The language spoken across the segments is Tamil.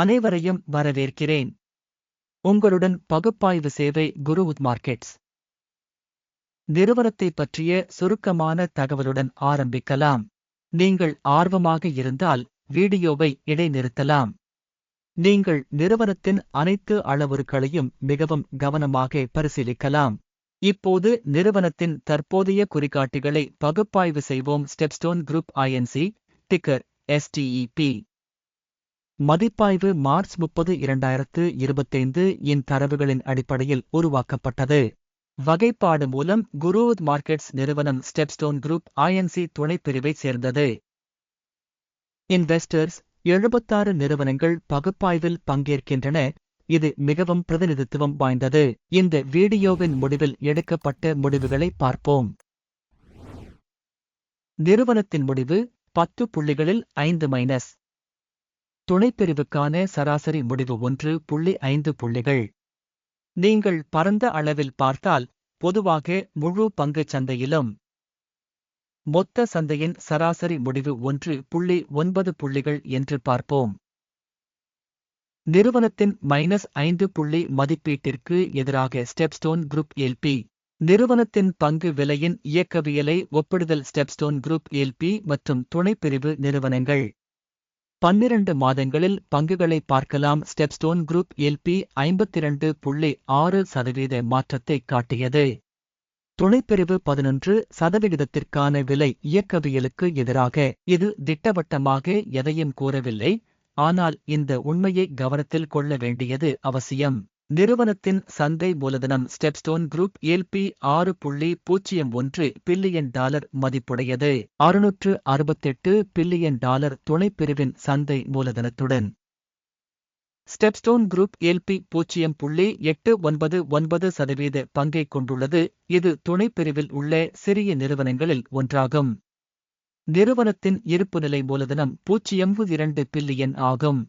அனைவரையும் வரவேற்கிறேன். உங்களுடன் பகுப்பாய்வு சேவை குருவுத் மார்க்கெட்ஸ் நிறுவனத்தை பற்றிய சுருக்கமான தகவலுடன் ஆரம்பிக்கலாம். நீங்கள் ஆர்வமாக இருந்தால் வீடியோவை இடைநிறுத்தலாம். நீங்கள் நிறுவனத்தின் அனைத்து அளவுருக்களையும் மிகவும் கவனமாக பரிசீலிக்கலாம். இப்போது நிறுவனத்தின் தற்போதைய குறிகாட்டிகளை பகுப்பாய்வு செய்வோம். StepStone group INC ticker STEP மதிப்பாய்வு மார்ச் முப்பது இரண்டாயிரத்து இருபத்தைந்து இன் தரவுகளின் அடிப்படையில் உருவாக்கப்பட்டது. வகைப்பாடு மூலம் குருவுத் மார்க்கெட்ஸ் நிறுவனம் ஸ்டெப்ஸ்டோன் குரூப் ஐஎன்சி துணைப்பிரிவைச் சேர்ந்தது. இன்வெஸ்டர்ஸ் எழுபத்தாறு நிறுவனங்கள் பகுப்பாய்வில் பங்கேற்கின்றன. இது மிகவும் பிரதிநிதித்துவம் வாய்ந்தது. இந்த வீடியோவின் முடிவில் எடுக்கப்பட்ட முடிவுகளை பார்ப்போம். நிறுவனத்தின் முடிவு பத்து புள்ளிகளில் ஐந்து மைனஸ். துணைப்பிரிவுக்கான சராசரி முடிவு ஒன்று புள்ளி ஐந்து புள்ளிகள். நீங்கள் பரந்த அளவில் பார்த்தால் பொதுவாக முழு பங்குச் சந்தையிலும் மொத்த சந்தையின் சராசரி முடிவு ஒன்று புள்ளி ஒன்பது புள்ளிகள் என்று பார்ப்போம். நிறுவனத்தின் மைனஸ் ஐந்து புள்ளி மதிப்பீட்டிற்கு எதிராக ஸ்டெப்ஸ்டோன் குரூப் எல்பி நிறுவனத்தின் பங்கு விலையின் இயக்கவியலை ஒப்பிடுதல் ஸ்டெப்ஸ்டோன் குரூப் எல்பி மற்றும் துணைப்பிரிவு நிறுவனங்கள். பன்னிரண்டு மாதங்களில் பங்குகளை பார்க்கலாம். ஸ்டெப்ஸ்டோன் குரூப் எல்பி ஐம்பத்திரண்டு புள்ளி ஆறு சதவீத மாற்றத்தை காட்டியது. துணைப்பிரிவு பதினொன்று சதவிகிதத்திற்கான விலை இயக்கவியலுக்கு எதிராக. இது திட்டவட்டமாக எதையும் கூறவில்லை. ஆனால் இந்த உண்மையை கவனத்தில் கொள்ள வேண்டியது அவசியம். நிறுவனத்தின் சந்தை மூலதனம் ஸ்டெப்ஸ்டோன் குரூப் எல்பி ஆறு புள்ளி பூஜ்ஜியம் ஒன்று பில்லியன் டாலர் மதிப்புடையது. அறுநூற்று அறுபத்தெட்டு பில்லியன் டாலர் துணைப்பிரிவின் சந்தை மூலதனத்துடன். ஸ்டெப்ஸ்டோன் குரூப் எல்பி பூஜ்ஜியம் புள்ளி எட்டு ஒன்பது ஒன்பது சதவீத பங்கை கொண்டுள்ளது. இது துணைப்பிரிவில் உள்ள சிறிய நிறுவனங்களில் ஒன்றாகும். நிறுவனத்தின் இருப்புநிலை மூலதனம் பூஜ்ஜியம் இரண்டு பில்லியன் ஆகும்.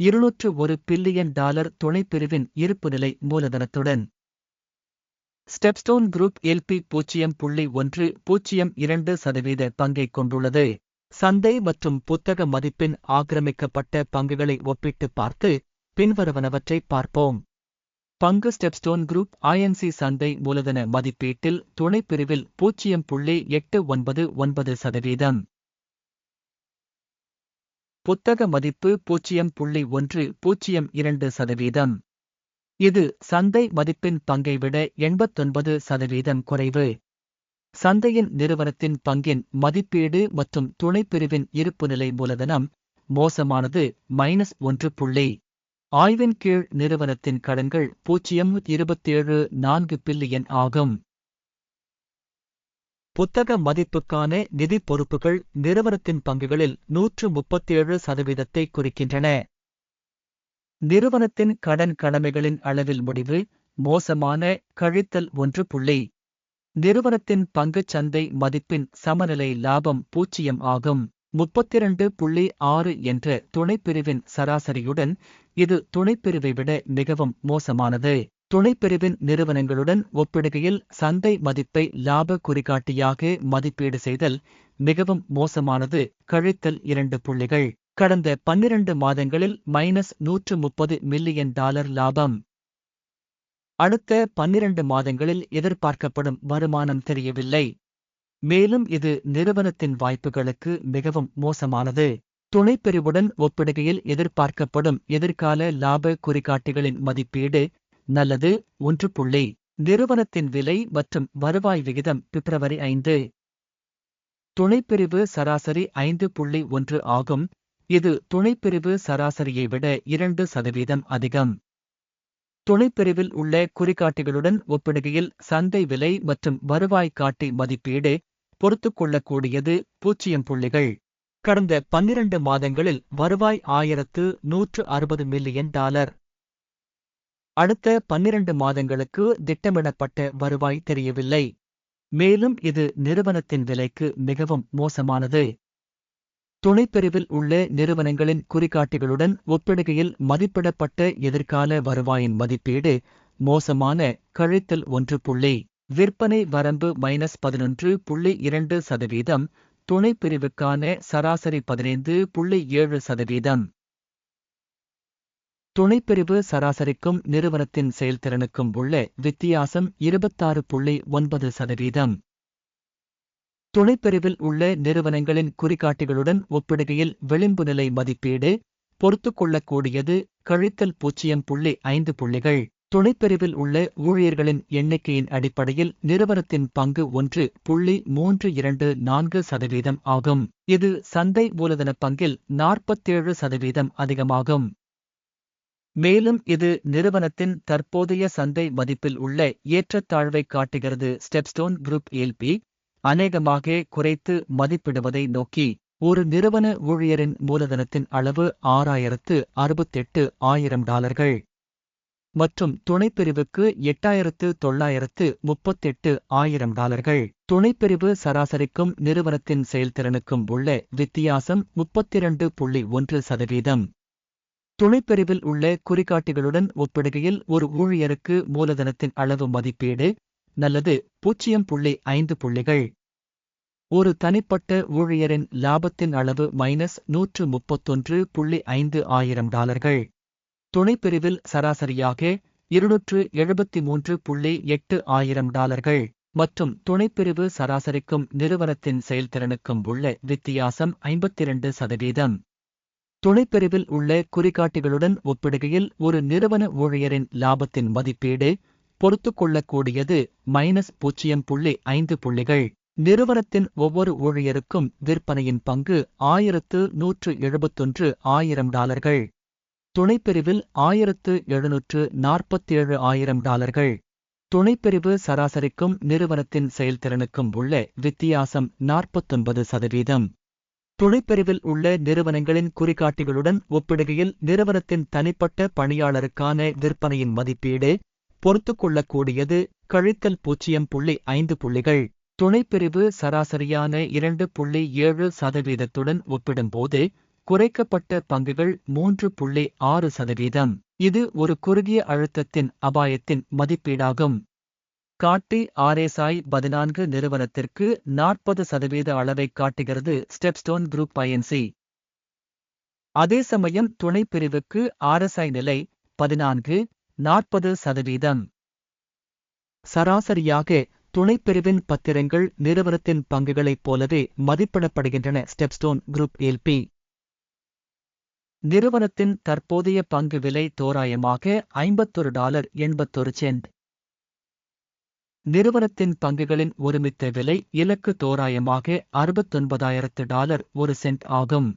இருநூற்று ஒரு பில்லியன் டாலர் துணைப்பிரிவின் இருப்புநிலை மூலதனத்துடன். ஸ்டெப்ஸ்டோன் குரூப் எல்பி பூஜ்ஜியம் புள்ளி ஒன்று பூஜ்ஜியம் இரண்டு சதவீத பங்கை கொண்டுள்ளது. சந்தை மற்றும் புத்தக மதிப்பின் ஆக்கிரமிக்கப்பட்ட பங்குகளை ஒப்பிட்டு பார்த்து பின்வருவனவற்றை பார்ப்போம். பங்கு ஸ்டெப்ஸ்டோன் குரூப் ஐஎன்சி சந்தை மூலதன மதிப்பீட்டில் துணைப்பிரிவில் பூஜ்ஜியம் புள்ளி எட்டு ஒன்பது ஒன்பது சதவீதம். புத்தக மதிப்பு பூஜ்ஜியம் புள்ளி ஒன்று பூஜ்ஜியம் இரண்டு சதவீதம். இது சந்தை மதிப்பின் பங்கை விட எண்பத்தொன்பது சதவீதம் குறைவு. சந்தையின் நிறுவனத்தின் பங்கின் மதிப்பீடு மற்றும் துணைப்பிரிவின் இருப்புநிலை மூலதனம் மோசமானது மைனஸ் ஒன்று புள்ளி. ஆய்வின் கீழ் நிறுவனத்தின் கடன்கள் பூஜ்ஜியம் இருபத்தேழு நான்கு பில்லியன் ஆகும். புத்தக மதிப்புக்கான நிதி பொறுப்புகள் நிறுவனத்தின் பங்குகளில் நூற்று முப்பத்தேழு சதவீதத்தை குறிக்கின்றன. நிறுவனத்தின் கடன் கடமைகளின் அளவில் முடிவு மோசமான கழித்தல் ஒன்று புள்ளி. நிறுவனத்தின் பங்குச் சந்தை மதிப்பின் சமநிலை லாபம் பூஜ்ஜியம் ஆகும். முப்பத்திரண்டு புள்ளி ஆறு என்ற துணைப்பிரிவின் சராசரியுடன் இது துணைப்பிரிவை விட மிகவும் மோசமானது. துணைப்பிரிவின் நிறுவனங்களுடன் ஒப்பிடுகையில் சந்தை மதிப்பை லாப குறிகாட்டியாக மதிப்பீடு செய்தல் மிகவும் மோசமானது. கழித்தல் இரண்டு புள்ளிகள். கடந்த பன்னிரண்டு மாதங்களில் மைனஸ் நூற்று முப்பது மில்லியன் டாலர் லாபம். அடுத்த பன்னிரண்டு மாதங்களில் எதிர்பார்க்கப்படும் வருமானம் தெரியவில்லை. மேலும் இது நிறுவனத்தின் வாய்ப்புகளுக்கு மிகவும் மோசமானது. துணைப்பிரிவுடன் ஒப்பிடுகையில் எதிர்பார்க்கப்படும் எதிர்கால லாப குறிகாட்டிகளின் மதிப்பீடு நல்லது ஒன்று புள்ளி. நிறுவனத்தின் விலை மற்றும் வருவாய் விகிதம் பிப்ரவரி ஐந்து. துணைப்பிரிவு சராசரி ஐந்து புள்ளி ஒன்று ஆகும். இது துணைப்பிரிவு சராசரியை விட இரண்டு சதவீதம் அதிகம். துணைப்பிரிவில் உள்ள குறிகாட்டிகளுடன் ஒப்பிடுகையில் சந்தை விலை மற்றும் வருவாய் காட்டி மதிப்பீடு பொறுத்துக்கொள்ளக்கூடியது பூஜ்ஜியம் புள்ளிகள். கடந்த பன்னிரண்டு மாதங்களில் வருவாய் ஆயிரத்து நூற்று அறுபது மில்லியன் டாலர். அடுத்த பன்னிரண்டு மாதங்களுக்கு திட்டமிடப்பட்ட வருவாய் தெரியவில்லை. மேலும் இது நிறுவனத்தின் விலைக்கு மிகவும் மோசமானது. துணைப்பிரிவில் உள்ள நிறுவனங்களின் குறிகாட்டிகளுடன் ஒப்பிடுகையில் மதிப்பிடப்பட்ட எதிர்கால வருவாயின் மதிப்பீடு மோசமான கழித்தல் ஒன்று புள்ளி விற்பனை வரம்பு மைனஸ் பதினொன்று புள்ளி இரண்டு சதவீதம் துணைப்பிரிவுக்கான சராசரி பதினைந்து புள்ளி ஏழு சதவீதம். துணைப்பிரிவு சராசரிக்கும் நிறுவனத்தின் செயல்திறனுக்கும் உள்ள வித்தியாசம் இருபத்தாறு புள்ளி ஒன்பது சதவீதம். துணைப்பிரிவில் உள்ள நிறுவனங்களின் குறிகாட்டிகளுடன் ஒப்பிடுகையில் விளிம்பு நிலை மதிப்பீடு பொறுத்துக்கொள்ளக்கூடியது கழித்தல் பூஜ்ஜியம் புள்ளி ஐந்து புள்ளிகள். துணைப்பிரிவில் உள்ள ஊழியர்களின் எண்ணிக்கையின் அடிப்படையில் நிறுவனத்தின் பங்கு ஒன்று புள்ளி மூன்று இரண்டு நான்கு சதவீதம் ஆகும். இது சந்தை மூலதன பங்கில் நாற்பத்தேழு சதவீதம் அதிகமாகும். மேலும் இது நிறுவனத்தின் தற்போதைய சந்தை மதிப்பில் உள்ள ஏற்றத்தாழ்வை காட்டுகிறது. ஸ்டெப்ஸ்டோன் குரூப் எல்பி அநேகமாக குறைத்து மதிப்பிடுவதை நோக்கி ஒரு நிறுவன ஊழியரின் மூலதனத்தின் அளவு ஆறாயிரத்து அறுபத்தெட்டு ஆயிரம் டாலர்கள் மற்றும் துணைப்பிரிவுக்கு எட்டாயிரத்து தொள்ளாயிரத்து முப்பத்தெட்டு ஆயிரம் டாலர்கள். துணைப்பிரிவு சராசரிக்கும் நிறுவனத்தின் செயல்திறனுக்கும் உள்ள வித்தியாசம் முப்பத்திரண்டு புள்ளி ஒன்று சதவீதம். துணைப்பிரிவில் உள்ள குறிகாட்டிகளுடன் ஒப்பிடுகையில் ஒரு ஊழியருக்கு மூலதனத்தின் அளவு மதிப்பீடு நல்லது பூஜ்ஜியம் புள்ளி ஐந்து புள்ளிகள். ஒரு தனிப்பட்ட ஊழியரின் லாபத்தின் அளவு மைனஸ் நூற்று முப்பத்தொன்று புள்ளி ஐந்து ஆயிரம் டாலர்கள். துணைப்பிரிவில் சராசரியாக இருநூற்று எழுபத்தி மூன்று புள்ளி எட்டு ஆயிரம் டாலர்கள். மற்றும் துணைப்பிரிவு சராசரிக்கும் நிறுவனத்தின் செயல்திறனுக்கும் உள்ள வித்தியாசம் ஐம்பத்திரண்டு சதவீதம். துணைப்பிரிவில் உள்ள குறிகாட்டிகளுடன் ஒப்பிடுகையில் ஒரு நிறுவன ஊழியரின் லாபத்தின் மதிப்பீடு பொறுத்துக்கொள்ளக்கூடியது மைனஸ் பூஜ்ஜியம் புள்ளி ஐந்து புள்ளிகள். நிறுவனத்தின் ஒவ்வொரு ஊழியருக்கும் விற்பனையின் பங்கு ஆயிரத்து நூற்று எழுபத்தொன்று ஆயிரம் டாலர்கள். துணைப்பிரிவில் ஆயிரத்து எழுநூற்று நாற்பத்தேழு ஆயிரம் டாலர்கள். துணைப்பிரிவு சராசரிக்கும் நிறுவனத்தின் செயல்திறனுக்கும் உள்ள வித்தியாசம் நாற்பத்தொன்பது சதவீதம். துணைப்பிரிவில் உள்ள நிறுவனங்களின் குறிகாட்டிகளுடன் ஒப்பிடுகையில் நிறுவனத்தின் தனிப்பட்ட பணியாளருக்கான விற்பனையின் மதிப்பீடு பொறுத்துக்கொள்ளக்கூடியது கழித்தல் பூஜ்ஜியம் புள்ளி ஐந்து புள்ளிகள். துணைப்பிரிவு சராசரியான இரண்டு புள்ளி ஏழு சதவீதத்துடன் ஒப்பிடும்போது குறைக்கப்பட்ட பங்குகள் மூன்று புள்ளி ஆறு சதவீதம். இது ஒரு குறுகிய அழுத்தத்தின் அபாயத்தின் மதிப்பீடாகும். காட்டி ஆர்எஸ்ஐ பதினான்கு நிறுவனத்திற்கு நாற்பது சதவீத அளவை காட்டுகிறது ஸ்டெப்ஸ்டோன் குரூப் ஐஎன்சி அதே சமயம் துணைப்பிரிவுக்கு ஆர்எஸ்ஐ நிலை பதினான்கு நாற்பது சதவீதம். சராசரியாக துணைப்பிரிவின் பத்திரங்கள் நிறுவனத்தின் பங்குகளைப் போலவே மதிப்பிடப்படுகின்றன ஸ்டெப்ஸ்டோன் குரூப் எல்பி நிறுவனத்தின் தற்போதைய பங்கு விலை தோராயமாக ஐம்பத்தொரு டாலர் எண்பத்தொரு சென்ட். நிறுவனத்தின் பங்குகளின் ஒருமித்த விலை இலக்கு தோராயமாக அறுபத்தொன்பதாயிரத்து டாலர் ஒரு சென்ட் ஆகும்.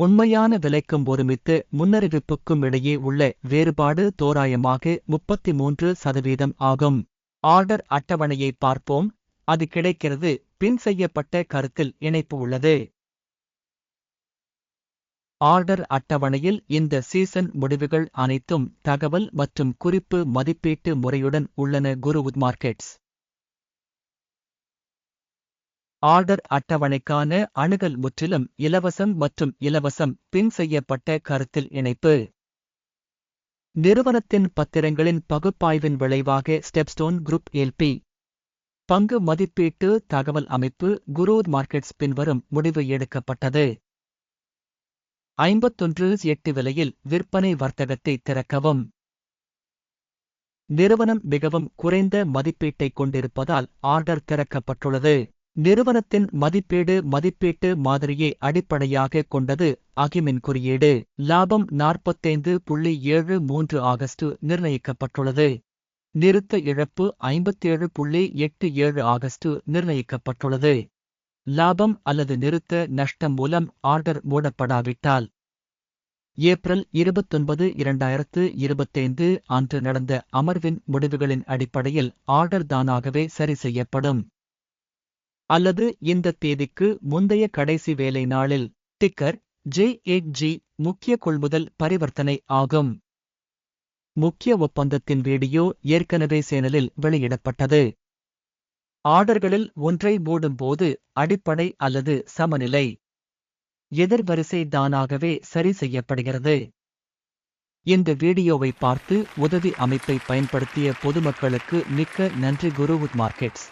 உண்மையான விலைக்கும் ஒருமித்து முன்னறிவிப்புக்கும் இடையே உள்ள வேறுபாடு தோராயமாக முப்பத்தி மூன்று சதவீதம் ஆகும். ஆர்டர் அட்டவணையை பார்ப்போம். அது கிடைக்கிறது. பின் செய்யப்பட்ட கருத்தில் இணைப்பு உள்ளது. ஆர்டர் அட்டவணையில் இந்த சீசன் முடிவுகள் அனைத்தும் தகவல் மற்றும் குறிப்பு மதிப்பீட்டு முறையுடன் உள்ளன குருவுத் மார்க்கெட்ஸ். ஆர்டர் அட்டவணைக்கான அணுகல் முற்றிலும் இலவசம் மற்றும் இலவசம் பின் செய்யப்பட்ட கருத்தில் இணைப்பு. நிறுவனத்தின் பத்திரங்களின் பகுப்பாய்வின் விளைவாக ஸ்டெப்ஸ்டோன் குரூப் எல்பி. பங்கு மதிப்பீட்டு தகவல் அமைப்பு குரூத் மார்க்கெட்ஸ் பின்வரும் முடிவு எடுக்கப்பட்டது. ஐம்பத்தொன்று எட்டு விலையில் விற்பனை வர்த்தகத்தை திறக்கவும். நிறுவனம் மிகவும் குறைந்த மதிப்பீட்டைக் கொண்டிருப்பதால் ஆர்டர் திறக்கப்பட்டுள்ளது. நிறுவனத்தின் மதிப்பீடு மதிப்பீட்டு மாதிரியை அடிப்படையாக கொண்டது அகிமின் குறியீடு. லாபம் நாற்பத்தைந்து புள்ளி ஏழு மூன்று ஆகஸ்ட் நிர்ணயிக்கப்பட்டுள்ளது. நிறுத்த இழப்பு ஐம்பத்தேழு புள்ளி எட்டு ஏழு ஆகஸ்ட் நிர்ணயிக்கப்பட்டுள்ளது. லாபம் அல்லது நிறுத்த நஷ்டம் மூலம் ஆர்டர் மூடப்படாவிட்டால். ஏப்ரல் இருபத்தொன்பது இரண்டாயிரத்து இருபத்தைந்து அன்று நடந்த அமர்வின் முடிவுகளின் அடிப்படையில் ஆர்டர் தானாகவே சரி செய்யப்படும். அல்லது இந்த தேதிக்கு முந்தைய கடைசி வேலை நாளில் டிக்கர் ஜே ஜி முக்கிய கொள்முதல் பரிவர்த்தனை ஆகும். முக்கிய ஒப்பந்தத்தின் வீடியோ ஏற்கனவே சேனலில் வெளியிடப்பட்டது. ஆர்டர்களில் ஒன்றை மூடும்போது அடிப்படை அல்லது சமநிலை. எதிர்வரிசை தானாகவே சரி செய்யப்படுகிறது. இந்த வீடியோவை பார்த்து உதவி அமைப்பை பயன்படுத்திய பொதுமக்களுக்கு மிக்க நன்றி குருவுட் மார்க்கெட்ஸ்.